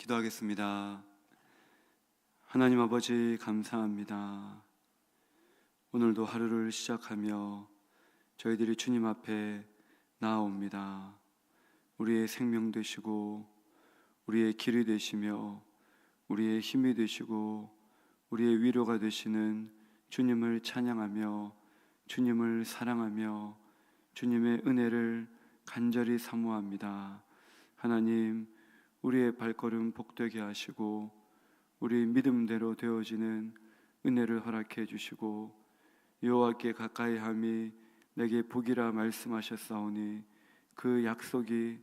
기도하겠습니다. 하나님 아버지 감사합니다. 오늘도 하루를 시작하며 저희들이 주님 앞에 나아옵니다. 우리의 생명 되시고 우리의 길이 되시며 우리의 힘이 되시고 우리의 위로가 되시는 주님을 찬양하며 주님을 사랑하며 주님의 은혜를 간절히 사모합니다. 하나님, 우리의 발걸음 복되게 하시고 우리 믿음대로 되어지는 은혜를 허락해 주시고 여호와께 가까이 함이 내게 복이라 말씀하셨사오니 그 약속이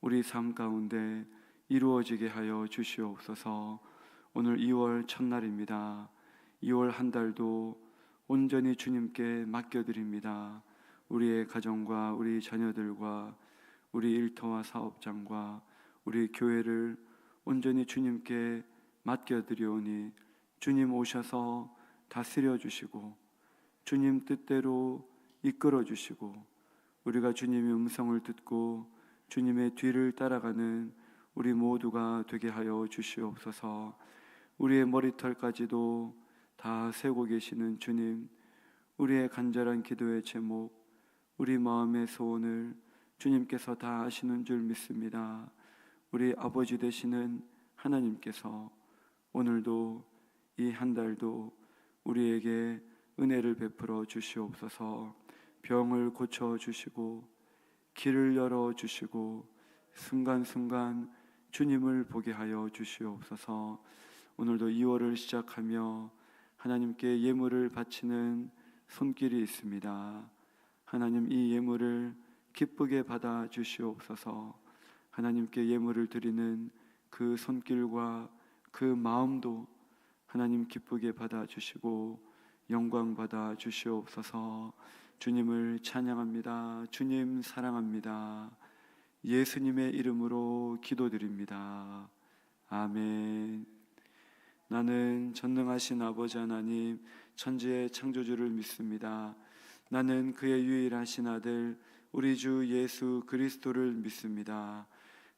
우리 삶 가운데 이루어지게 하여 주시옵소서. 오늘 2월 첫날입니다. 2월 한 달도 온전히 주님께 맡겨드립니다. 우리의 가정과 우리 자녀들과 우리 일터와 사업장과 우리 교회를 온전히 주님께 맡겨드리오니 주님 오셔서 다스려 주시고 주님 뜻대로 이끌어 주시고 우리가 주님의 음성을 듣고 주님의 뒤를 따라가는 우리 모두가 되게 하여 주시옵소서. 우리의 머리털까지도 다 세고 계시는 주님, 우리의 간절한 기도의 제목, 우리 마음의 소원을 주님께서 다 아시는 줄 믿습니다. 우리 아버지 되시는 하나님께서 오늘도 이 한 달도 우리에게 은혜를 베풀어 주시옵소서. 병을 고쳐 주시고 길을 열어 주시고 순간순간 주님을 보게 하여 주시옵소서. 오늘도 2월을 시작하며 하나님께 예물을 바치는 손길이 있습니다. 하나님 이 예물을 기쁘게 받아 주시옵소서. 하나님께 예물을 드리는 그 손길과 그 마음도 하나님 기쁘게 받아 주시고 영광 받아 주시옵소서. 주님을 찬양합니다. 주님 사랑합니다. 예수님의 이름으로 기도드립니다. 아멘. 나는 전능하신 아버지 하나님 천지의 창조주를 믿습니다. 나는 그의 유일하신 아들 우리 주 예수 그리스도를 믿습니다.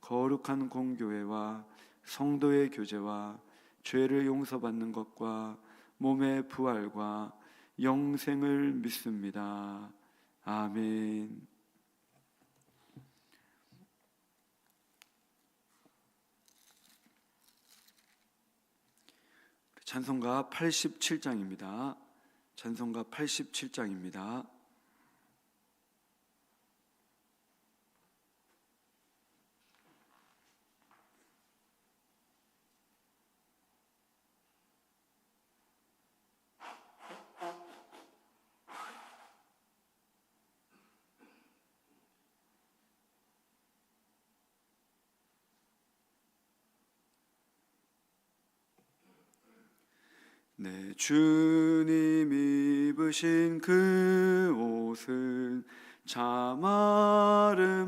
거룩한 공교회와 성도의 교제와 죄를 용서받는 것과 몸의 부활과 영생을 믿습니다. 아멘. 찬송가 87장입니다. 찬송가 87장입니다. 내 주님 입으신 그 옷은 참 아름다워라.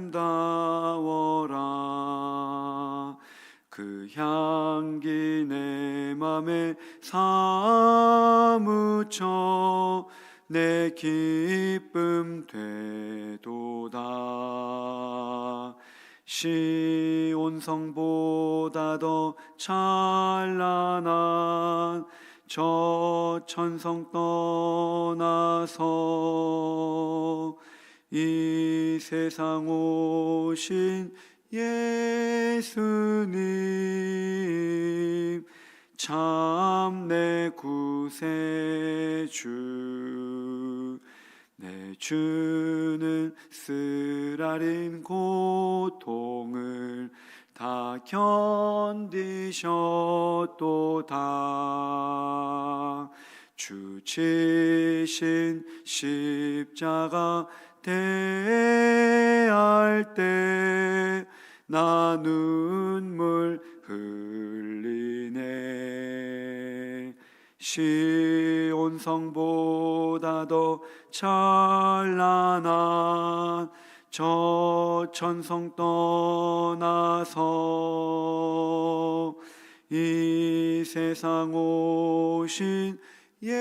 그 향기 내 맘에 사무쳐 내 기쁨 되도다. 시온성보다 더 찬란한 저 천성 떠나서 이 세상 오신 예수님 참 내 구세주 내 주는 쓰라린 고통을 다 견디셨도다. 주 지신 십자가 대할 때 나 눈물 흘리네. 시온성보다 더 찬란한 저 천성 떠나서 이 세상 오신 예수님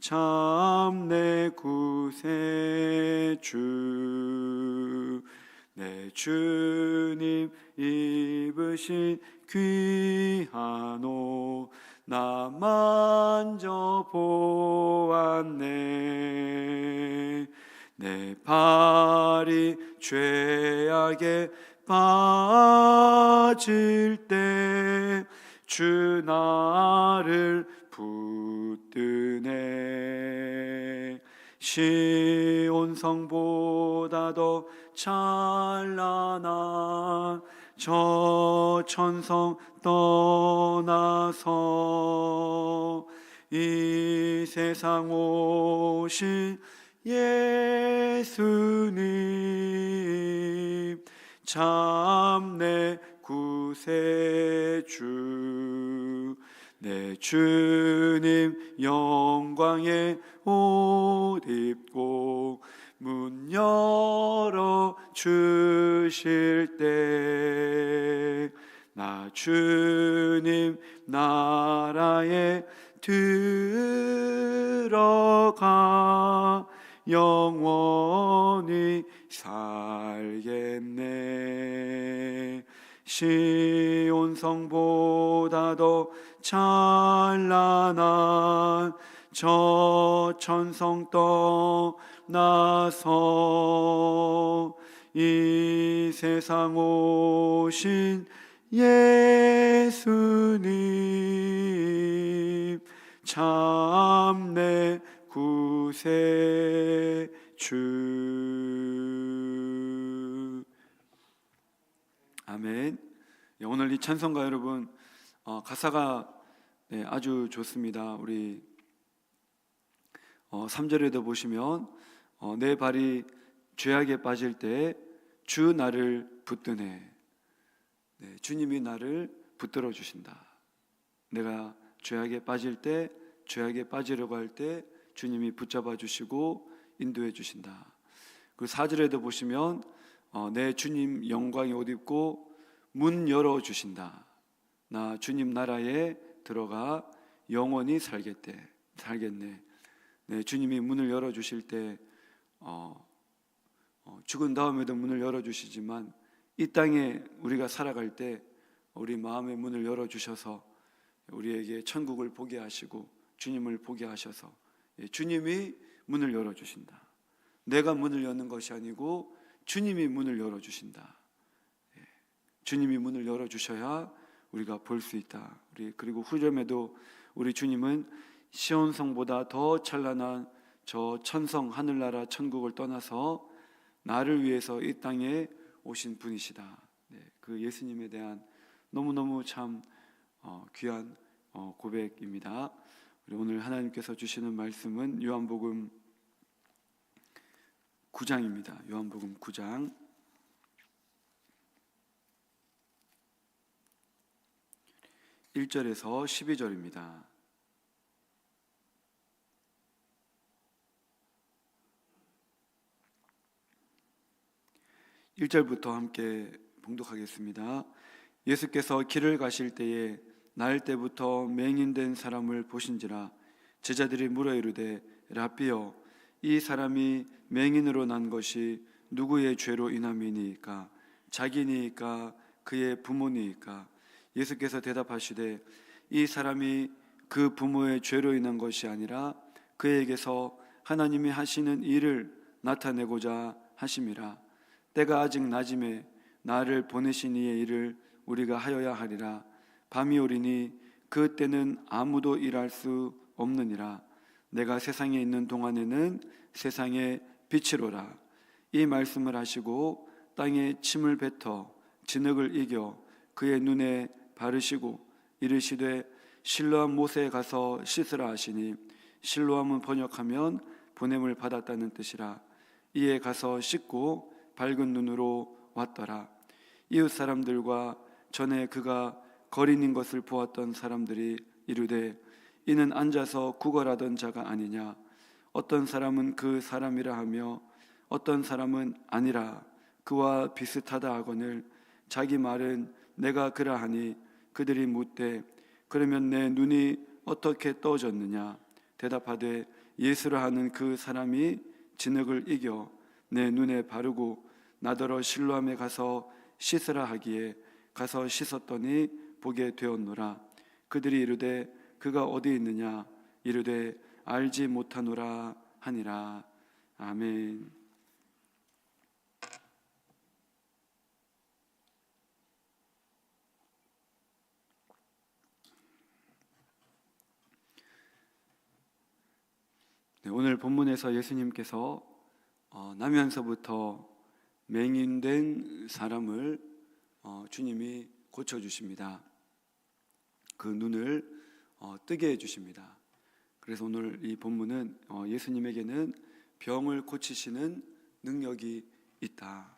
참 내 구세주 내 주님 입으신 귀한 옷 나 만져 보았네. 내 발이 죄악에 빠질 때 주 나를 붙드네. 시온성보다 더 찬란한 저 천성 떠나서 이 세상 오신 예수님 참 내 구세주 내 주님 영광의 옷 입고 문 열어 주실 때 나 주님 나라에 들어가 영원히 살겠네. 시온 성보다 더 찬란한 저 천성 떠 나서 이 세상 오신 예수님 참 내 구세주 아멘. 예, 오늘 이 찬송가 여러분 어, 가사가 네, 아주 좋습니다. 우리 어, 3절에도 보시면 어, 내 발이 죄악에 빠질 때 주 나를 붙드네. 네, 주님이 나를 붙들어 주신다. 내가 죄악에 빠질 때 죄악에 빠지려고 할 때 주님이 붙잡아 주시고 인도해 주신다. 그 4절에도 보시면 어, 내 주님 영광의 옷 입고 문 열어 주신다. 나 주님 나라에 들어가 영원히 살겠대. 살겠네. 네, 주님이 문을 열어 주실 때 어, 어, 죽은 다음에도 문을 열어 주시지만 이 땅에 우리가 살아갈 때 우리 마음의 문을 열어 주셔서 우리에게 천국을 보게 하시고 주님을 보게 하셔서 예, 주님이 문을 열어 주신다. 내가 문을 여는 것이 아니고 주님이 문을 열어 주신다. 예, 주님이 문을 열어 주셔야 우리가 볼 수 있다. 우리 그리고 후렴에도 우리 주님은 시온성보다 더 찬란한 저 천성 하늘나라 천국을 떠나서 나를 위해서 이 땅에 오신 분이시다. 네, 그 예수님에 대한 너무 너무 참 어, 귀한 어, 고백입니다. 우리 오늘 하나님께서 주시는 말씀은 요한복음 9장입니다. 요한복음 9장 1절에서 12절입니다. 일절부터 함께 봉독하겠습니다. 예수께서 길을 가실 때에 날 때부터 맹인된 사람을 보신지라 제자들이 물어 이르되 라비여 이 사람이 맹인으로 난 것이 누구의 죄로 인함이니까? 자기니까? 그의 부모니까? 예수께서 대답하시되 이 사람이 그 부모의 죄로 인한 것이 아니라 그에게서 하나님이 하시는 일을 나타내고자 하심이라 때가 아직 낮음에 나를 보내신 이의 일을 우리가 하여야 하리라. 밤이 오리니 그 때는 아무도 일할 수 없느니라. 내가 세상에 있는 동안에는 세상의 빛이로라. 이 말씀을 하시고 땅에 침을 뱉어 진흙을 이겨 그의 눈에 바르시고 이르시되 실로암 못에 가서 씻으라 하시니 실로암은 번역하면 보냄을 받았다는 뜻이라. 이에 가서 씻고 밝은 눈으로 왔더라. 이웃 사람들과 전에 그가 거린인 것을 보았던 사람들이 이르되 이는 앉아서 구걸하던 자가 아니냐? 어떤 사람은 그 사람이라 하며 어떤 사람은 아니라 그와 비슷하다 하거늘 자기 말은 내가 그러하니 그들이 묻되 그러면 내 눈이 어떻게 떠졌느냐? 대답하되 예수라 하는 그 사람이 진흙을 이겨 내 눈에 바르고 나더러 실로함에 가서 씻으라 하기에 가서 씻었더니 보게 되었노라. 그들이 이르되 그가 어디 있느냐? 이르되 알지 못하노라 하니라. 아멘. 네, 오늘 본문에서 예수님께서 어, 나면서부터 맹인된 사람을 어, 주님이 고쳐 주십니다. 그 눈을 어, 뜨게 해 주십니다. 그래서 오늘 이 본문은 어, 예수님에게는 병을 고치시는 능력이 있다.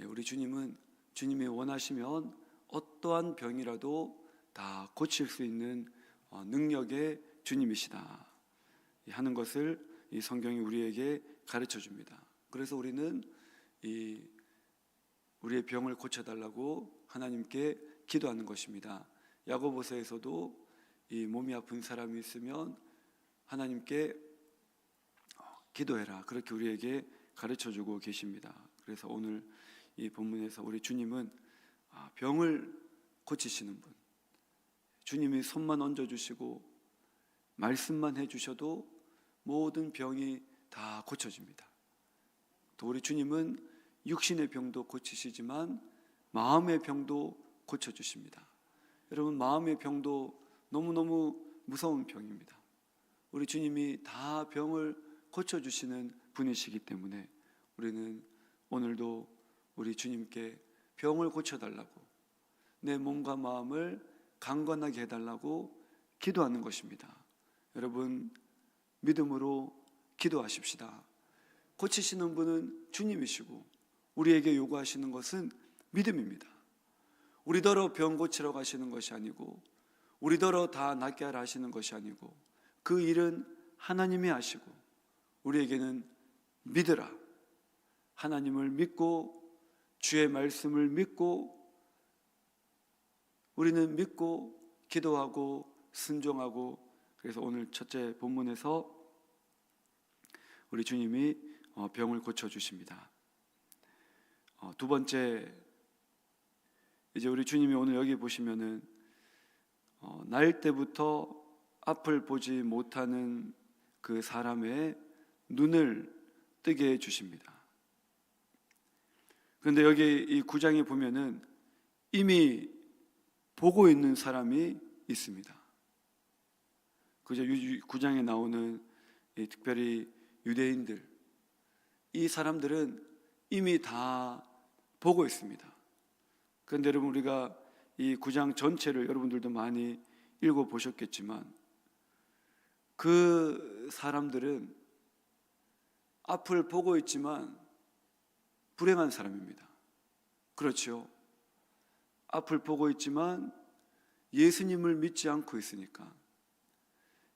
예, 우리 주님은 주님이 원하시면 어떠한 병이라도 다 고칠 수 있는 어, 능력의 주님이시다. 이 하는 것을 이 성경이 우리에게 가르쳐 줍니다. 그래서 우리는 이 우리의 병을 고쳐 달라고 하나님께 기도하는 것입니다. 야고보서에서도 이 몸이 아픈 사람이 있으면 하나님께 어, 기도해라. 그렇게 우리에게 가르쳐 주고 계십니다. 그래서 오늘 이 본문에서 우리 주님은 아, 병을 고치시는 분. 주님이 손만 얹어 주시고 말씀만 해 주셔도 모든 병이 다 고쳐집니다. 또 우리 주님은 육신의 병도 고치시지만 마음의 병도 고쳐 주십니다. 여러분 마음의 병도 너무너무 무서운 병입니다. 우리 주님이 다 병을 고쳐 주시는 분이시기 때문에 우리는 오늘도 우리 주님께 병을 고쳐 달라고 내 몸과 마음을 강건하게 해 달라고 기도하는 것입니다. 여러분 믿음으로 기도하십시다. 고치시는 분은 주님이시고 우리에게 요구하시는 것은 믿음입니다. 우리더러 병 고치러 가시는 것이 아니고 우리더러 다 낫게 하라 하시는 것이 아니고 그 일은 하나님이 하시고 우리에게는 믿으라. 하나님을 믿고 주의 말씀을 믿고 우리는 믿고 기도하고 순종하고 그래서 오늘 첫째 본문에서 우리 주님이 어, 병을 고쳐 주십니다. 어, 두 번째 이제 우리 주님이 오늘 여기 보시면은 어, 날 때부터 앞을 보지 못하는 그 사람의 눈을 뜨게 해 주십니다. 그런데 여기 이 구장에 보면은 이미 보고 있는 사람이 있습니다. 그저 구장에 나오는 특별히 유대인들 이 사람들은 이미 다 보고 있습니다. 그런데 여러분 우리가 이 구장 전체를 여러분들도 많이 읽어 보셨겠지만 그 사람들은 앞을 보고 있지만 불행한 사람입니다. 그렇죠. 앞을 보고 있지만 예수님을 믿지 않고 있으니까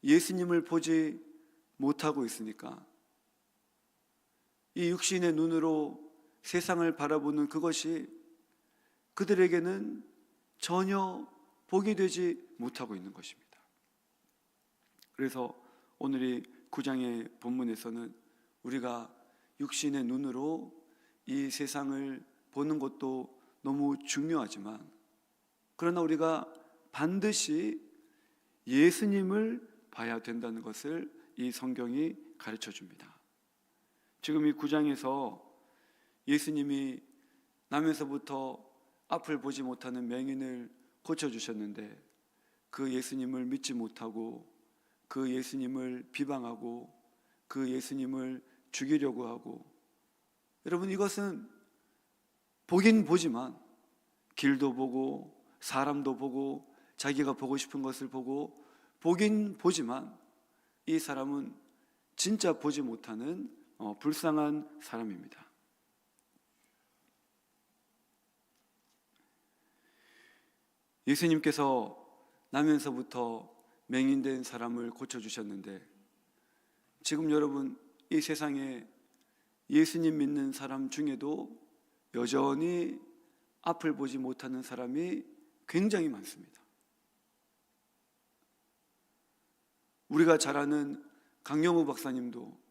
예수님을 보지 못하고 있으니까 이 육신의 눈으로 세상을 바라보는 그것이 그들에게는 전혀 보게 되지 못하고 있는 것입니다. 그래서 오늘 이 구장의 본문에서는 우리가 육신의 눈으로 이 세상을 보는 것도 너무 중요하지만 그러나 우리가 반드시 예수님을 봐야 된다는 것을 이 성경이 가르쳐 줍니다. 지금 이 구장에서 예수님이 나면서부터 앞을 보지 못하는 맹인을 고쳐주셨는데 그 예수님을 믿지 못하고 그 예수님을 비방하고 그 예수님을 죽이려고 하고 여러분 이것은 보긴 보지만 길도 보고 사람도 보고 자기가 보고 싶은 것을 보고 보긴 보지만 이 사람은 진짜 보지 못하는 어, 불쌍한 사람입니다. 예수님께서 나면서부터 맹인된 사람을 고쳐주셨는데 지금 여러분 이 세상에 예수님 믿는 사람 중에도 여전히 앞을 보지 못하는 사람이 굉장히 많습니다. 우리가 잘 아는 강영우 박사님도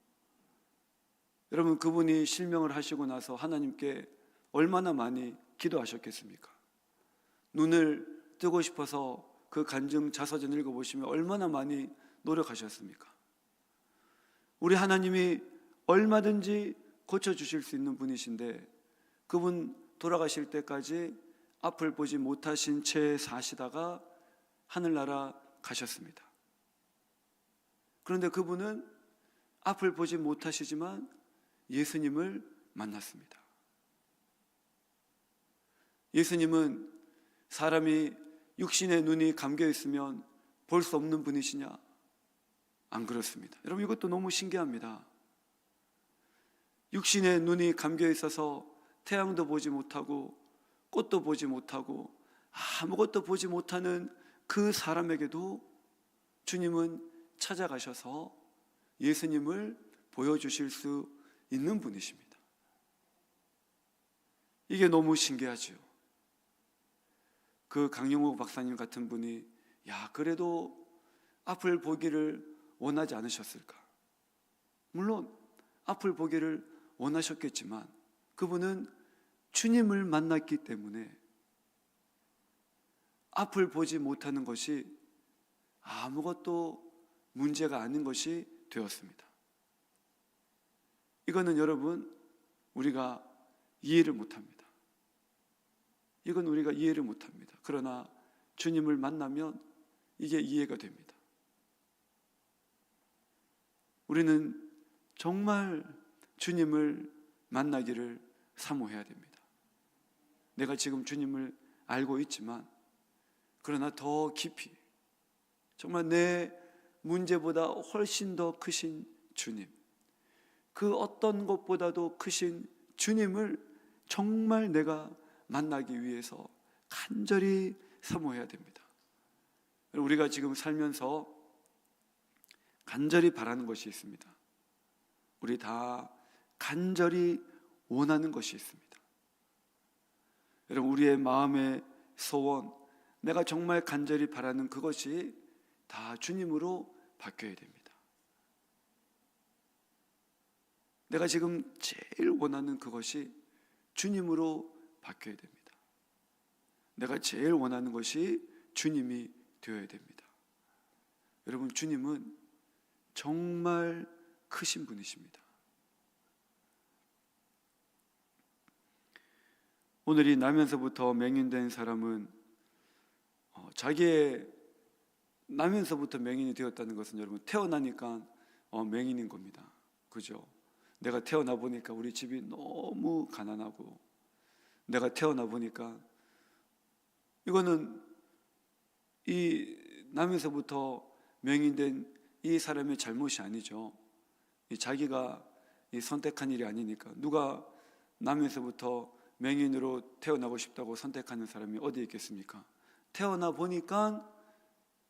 여러분 그분이 실명을 하시고 나서 하나님께 얼마나 많이 기도하셨겠습니까? 눈을 뜨고 싶어서 그 간증 자서전 읽어보시면 얼마나 많이 노력하셨습니까? 우리 하나님이 얼마든지 고쳐주실 수 있는 분이신데 그분 돌아가실 때까지 앞을 보지 못하신 채 사시다가 하늘나라 가셨습니다. 그런데 그분은 앞을 보지 못하시지만 예수님을 만났습니다. 예수님은 사람이 육신의 눈이 감겨 있으면 볼 수 없는 분이시냐? 안 그렇습니다. 여러분 이것도 너무 신기합니다. 육신의 눈이 감겨 있어서 태양도 보지 못하고 꽃도 보지 못하고 아무것도 보지 못하는 그 사람에게도 주님은 찾아가셔서 예수님을 보여주실 수 있는 분이십니다. 이게 너무 신기하죠. 그 강용호 박사님 같은 분이 야 그래도 앞을 보기를 원하지 않으셨을까? 물론 앞을 보기를 원하셨겠지만 그분은 주님을 만났기 때문에 앞을 보지 못하는 것이 아무것도 문제가 아닌 것이 되었습니다. 이거는 여러분 우리가 이해를 못합니다. 이건 우리가 이해를 못 합니다. 그러나 주님을 만나면 이게 이해가 됩니다. 우리는 정말 주님을 만나기를 사모해야 됩니다. 내가 지금 주님을 알고 있지만 그러나 더 깊이 정말 내 문제보다 훨씬 더 크신 주님 그 어떤 것보다도 크신 주님을 정말 내가 만나기 위해서 간절히 사모해야 됩니다. 우리가 지금 살면서 간절히 바라는 것이 있습니다. 우리 다 간절히 원하는 것이 있습니다. 여러분, 우리의 마음의 소원, 내가 정말 간절히 바라는 그것이 다 주님으로 바뀌어야 됩니다. 내가 지금 제일 원하는 그것이 주님으로 바뀌어야 됩니다. 내가 제일 원하는 것이 주님이 되어야 됩니다. 여러분, 주님은 정말 크신 분이십니다. 오늘 이 나면서부터 맹인된 사람은 어, 자기의 나면서부터 맹인이 되었다는 것은 여러분 태어나니까 어, 맹인인 겁니다. 그죠? 내가 태어나 보니까 우리 집이 너무 가난하고 내가 태어나 보니까 이거는 이 나면서부터 맹인된 이 사람의 잘못이 아니죠. 이 자기가 이 선택한 일이 아니니까 누가 나면서부터 맹인으로 태어나고 싶다고 선택하는 사람이 어디 있겠습니까? 태어나 보니까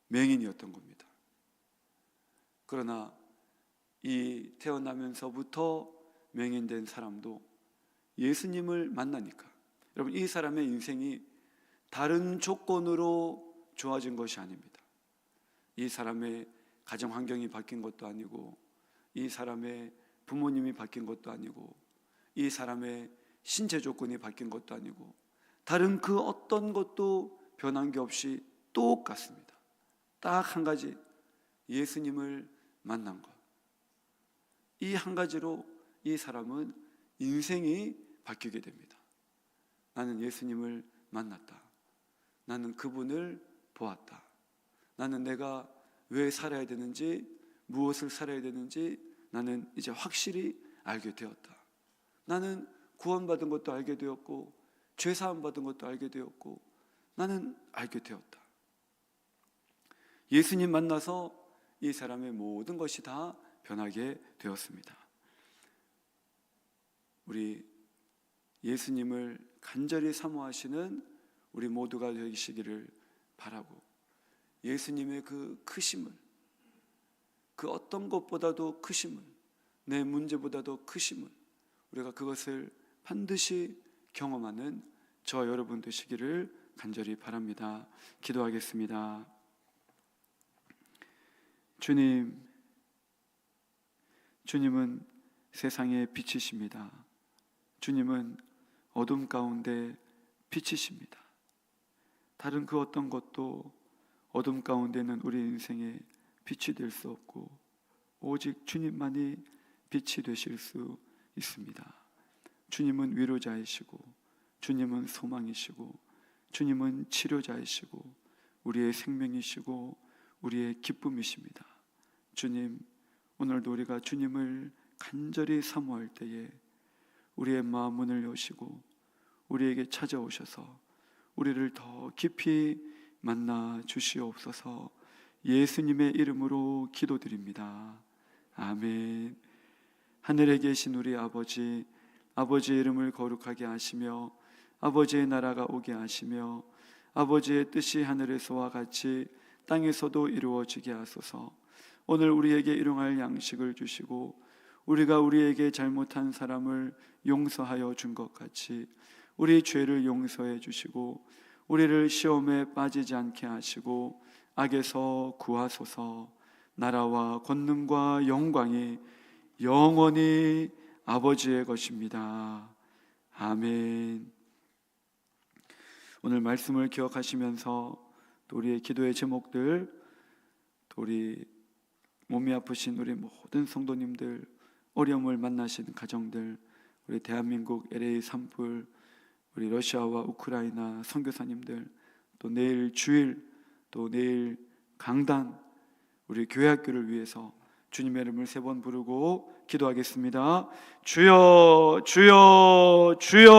맹인이었던 겁니다. 그러나 이 태어나면서부터 맹인된 사람도 예수님을 만나니까 여러분 이 사람의 인생이 다른 조건으로 좋아진 것이 아닙니다. 이 사람의 가정 환경이 바뀐 것도 아니고 이 사람의 부모님이 바뀐 것도 아니고 이 사람의 신체 조건이 바뀐 것도 아니고 다른 그 어떤 것도 변한 게 없이 똑같습니다. 딱 한 가지 예수님을 만난 것. 이 한 가지로 이 사람은 인생이 바뀌게 됩니다. 나는 예수님을 만났다. 나는 그분을 보았다. 나는 내가 왜 살아야 되는지, 무엇을 살아야 되는지 나는 이제 확실히 알게 되었다. 나는 구원받은 것도 알게 되었고, 죄사함 받은 것도 알게 되었고, 나는 알게 되었다. 예수님 만나서 이 사람의 모든 것이 다 변하게 되었습니다. 우리 예수님을 간절히 사모하시는 우리 모두가 되시기를 바라고 예수님의 그 크심을 그 어떤 것보다도 크심을 내 문제보다도 크심을 우리가 그것을 반드시 경험하는 저 여러분 되시기를 간절히 바랍니다. 기도하겠습니다. 주님, 주님은 세상의 빛이십니다. 주님은 어둠 가운데 빛이십니다. 다른 그 어떤 것도 어둠 가운데는 우리 인생의 빛이 될 수 없고 오직 주님만이 빛이 되실 수 있습니다. 주님은 위로자이시고 주님은 소망이시고 주님은 치료자이시고 우리의 생명이시고 우리의 기쁨이십니다. 주님, 오늘도 우리가 주님을 간절히 사모할 때에 우리의 마음 문을 여시고 우리에게 찾아오셔서 우리를 더 깊이 만나 주시옵소서 예수님의 이름으로 기도드립니다. 아멘. 하늘에 계신 우리 아버지, 아버지의 이름을 거룩하게 하시며 아버지의 나라가 오게 하시며 아버지의 뜻이 하늘에서와 같이 땅에서도 이루어지게 하소서. 오늘 우리에게 일용할 양식을 주시고 우리가 우리에게 잘못한 사람을 용서하여 준 것 같이 우리 죄를 용서해 주시고 우리를 시험에 빠지지 않게 하시고 악에서 구하소서. 나라와 권능과 영광이 영원히 아버지의 것입니다. 아멘. 오늘 말씀을 기억하시면서 또 우리의 기도의 제목들, 또 우리 몸이 아프신 우리 모든 성도님들, 어려움을 만나신 가정들, 우리 대한민국 LA 산불, 우리 러시아와 우크라이나 선교사님들, 또 내일 주일, 또 내일 강단, 우리 교회 학교를 위해서 주님의 이름을 세 번 부르고 기도하겠습니다. 주여, 주여, 주여.